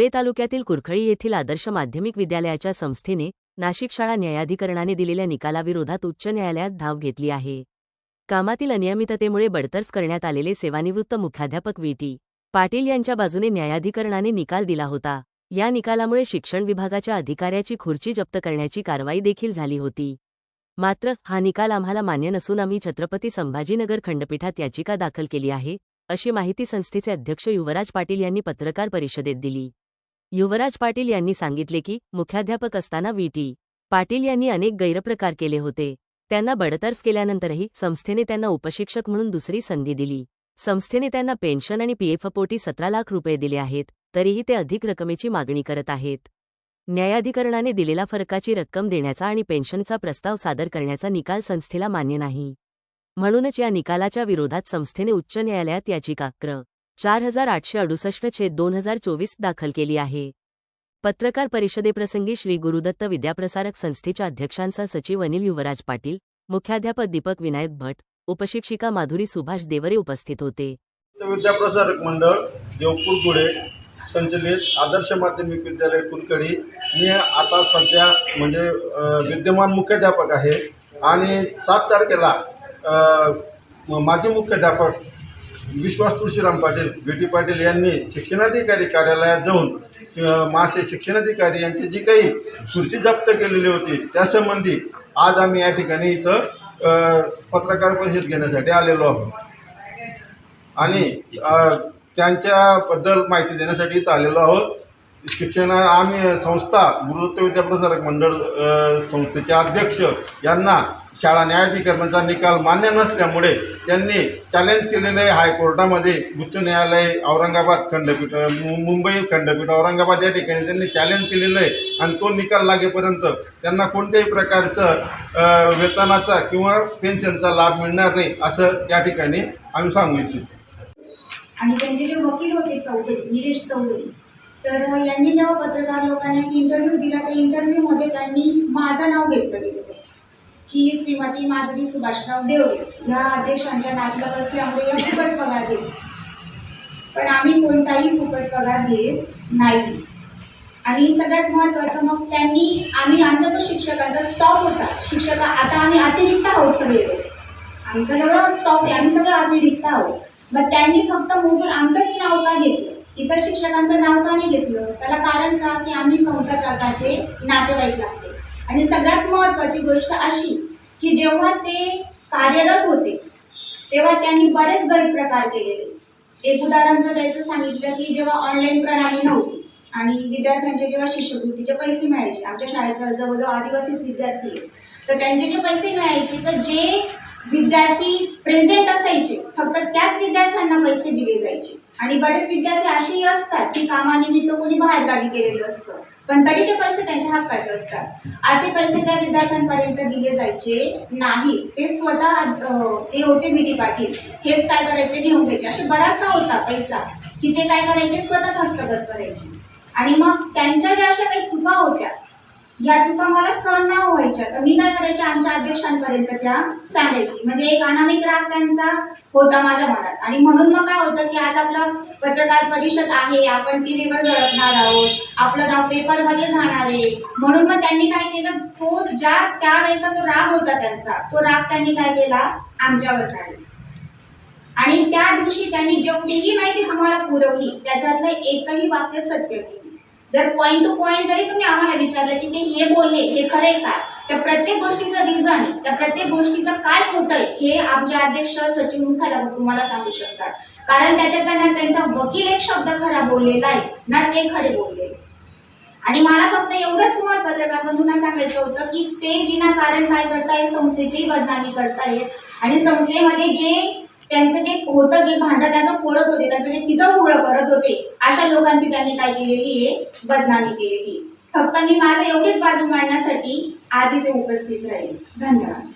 धुळे तालुक्यातील कुरखळी येथील आदर्श माध्यमिक विद्यालयाच्या संस्थेने नाशिक शाळा न्यायाधिकरणाने दिलेल्या निकालाविरोधात उच्च न्यायालयात धाव घेतली आहे. कामातील अनियमिततेमुळे बडतर्फ करण्यात आलेले सेवानिवृत्त मुख्याध्यापक व्ही. टी. पाटील यांच्या बाजूने न्यायाधिकरणाने निकाल दिला होता. या निकालामुळे शिक्षण विभागाच्या अधिकाऱ्याची खुर्ची जप्त करण्याची कारवाई देखील झाली होती. मात्र हा निकाल आम्हाला मान्य नसून आम्ही छत्रपती संभाजीनगर खंडपीठात याचिका दाखल केली आहे अशी माहिती संस्थेचे अध्यक्ष युवराज पाटील यांनी पत्रकार परिषदेत दिली. युवराज पाटील यांनी सांगितले की मुख्याध्यापक असताना व्ही. टी. पाटील यांनी अनेक गैरप्रकार केले होते. त्यांना बडतर्फ केल्यानंतरही संस्थेने त्यांना उपशिक्षक म्हणून दुसरी संधी दिली. संस्थेने त्यांना पेन्शन आणि पीएफपोटी सतरा लाख रुपये दिले आहेत तरीही ते अधिक रकमेची मागणी करत आहेत. न्यायाधिकरणाने दिलेला फरकाची रक्कम देण्याचा आणि पेन्शनचा प्रस्ताव सादर करण्याचा निकाल संस्थेला मान्य नाही. म्हणूनच या निकालाच्या विरोधात संस्थेने उच्च न्यायालयात याचिका क्र. चार हजार आठशे अडुसष्ट छेद दोन हजार चोवीस दाखल केली आहे. पत्रकार परिषदेप्रसंगी श्री गुरुदत्त विद्याप्रसारक संस्थेच्या अध्यक्षांचा सचिव अनिल युवराज पाटील मुख्याध्यापक दीपक विनायक भट उपशिक्षिका माधुरी सुभाष देवरे उपस्थित होते. विद्याप्रसारक मंडळ देवपूर धुळे संचलित आदर्श माध्यमिक विद्यालय कुलकडी मी आता सध्या म्हणजे विद्यमान मुख्याध्यापक आहे. आणि सात तारखेला माजी मुख्याध्यापक विश्वास तुळशीराम पाटील बी पाटील यांनी शिक्षणाधिकारी कार्यालयात जाऊन मासे शिक्षणाधिकारी यांची जी काही खुर्ची जप्त केलेली होती त्यासंबंधी आज आम्ही या ठिकाणी इथं पत्रकार परिषद घेण्यासाठी आलेलो आहोत. आणि त्यांच्याबद्दल माहिती देण्यासाठी इथं आलेलो आहोत. शिक्षण आम्ही संस्था गुरुदत्त विद्याप्रसारक मंडळ संस्थेचे अध्यक्ष यांना शाळा न्यायाधिकरणाचा निकाल मान्य नसल्यामुळे त्यांनी चॅलेंज केलेलं आहे हायकोर्टामध्ये उच्च न्यायालय औरंगाबाद खंडपीठ मुंबई खंडपीठ औरंगाबाद या ठिकाणी त्यांनी चॅलेंज केलेलं आहे आणि तो निकाल लागेपर्यंत त्यांना कोणत्याही प्रकारचं वेतनाचा किंवा पेन्शनचा लाभ मिळणार नाही असं या ठिकाणी आम्ही सांगू इच्छितो. आणि त्यांचे जे वकील होते चौधरी निलेश चौधरी तर यांनी जेव्हा पत्रकार लोकांना इंटरव्ह्यू दिला त्या इंटरव्ह्यूमध्ये त्यांनी माझं नाव घेतलं गेलं की श्रीमती माधुरी सुभाषराव देवळे या अध्यक्षांच्या नाचलत असल्यामुळे या फुकट पगार देत पण आम्ही कोणताही फुकट पगार देत नाही. आणि सगळ्यात महत्त्वाचं मग त्यांनी आम्ही आमचा जो शिक्षकाचा स्टॉप होता शिक्षक आता आम्ही अतिरिक्त आहोत सगळे आमचा जेवढा स्टॉप आहे आम्ही सगळं अतिरिक्त आहोत. मग त्यांनी फक्त मोजून आमचंच नाव का घेतलं? इतर शिक्षकांचं नाव का नाही घेतलं? त्याला कारण का की आम्ही संस्थाचालकाचे नातेवाईक लागते? आणि सगळ्यात महत्त्वाची गोष्ट अशी की जेव्हा ते कार्यरत होते तेव्हा त्यांनी बरेच गैरप्रकार केलेले. एक उदाहरण जर द्यायचं सांगितलं की जेव्हा ऑनलाईन प्रणाली नव्हती आणि विद्यार्थ्यांचे जेव्हा शिष्यवृत्तीचे पैसे मिळायचे आमच्या शाळेचा जवळजवळ आदिवासीच विद्यार्थी तर त्यांचे जे पैसे मिळायचे तर जे विद्यार्थी प्रेझेंट असायचे फक्त त्याच विद्यार्थ्यांना पैसे दिले जायचे. आणि बरेच विद्यार्थी असेही असतात की कामानिमित्त कोणी बाहेरगावी केलेलं असतं. पण तरी ते पैसे त्यांच्या हक्काचे असतात. असे पैसे त्या विद्यार्थ्यांपर्यंत दिले जायचे नाही. ते स्वतः जे होते बी टी पाटील हेच काय करायचे? घेऊन घ्यायचे. असे बराचसा होता पैसा. की ते काय करायचे? स्वतःच हस्तगत करायचे. आणि मग त्यांच्या ज्या अशा काही चुका होत्या या चुका मला सहन न व्हायच्या. तर मी काय करायचे? आमच्या अध्यक्षांपर्यंत त्या सांगायची. म्हणजे एक अनामिक राग त्यांचा होता माझ्या मनात. आणि म्हणून मग काय होतं की आज आपलं पत्रकार परिषद आहे आपण टी व्हीवर झळकणार आहोत आपलं नाव पेपरमध्ये जाणार आहे. म्हणून मग त्यांनी काय केलं? तो ज्या त्यावेळेचा जो राग होता त्यांचा तो राग त्यांनी काय केला? आमच्यावर काढला. आणि त्या दिवशी त्यांनी जेवढीही माहिती तुम्हाला पुरवली त्याच्यातलं एकही वाक्य सत्य नाही. जर पॉईंट टू पॉईंट जरी तुम्ही आम्हाला विचारलं की ते हे बोलले हे खरंय काय त्या प्रत्येक गोष्टीचं रिझन आहे. त्या प्रत्येक गोष्टीचं काय खोटं आहे हे आमचे अध्यक्ष सचिन मुखाला तुम्हाला सांगू शकतात. कारण त्याच्यात ना त्यांचा वकील एक शब्द खरा बोललेला आहे ना ते खरे बोललेले आणि मला फक्त एवढंच तुम्हाला पत्रकार बंधूंना सांगायचं होतं की ते विनाकारण काय करतायत संस्थेची बदनामी करतायत. आणि संस्थेमध्ये जे त्यांचं जे होतं जे भांडं त्याचं फोडत होते त्यांचं जे पितळ उघडं करत होते अशा लोकांची त्यांनी काय केलेली आहे? बदनामी केलेली फक्त मी माझं एवढीच बाजू मांडण्यासाठी आज इथे उपस्थित राहील धन्यवाद.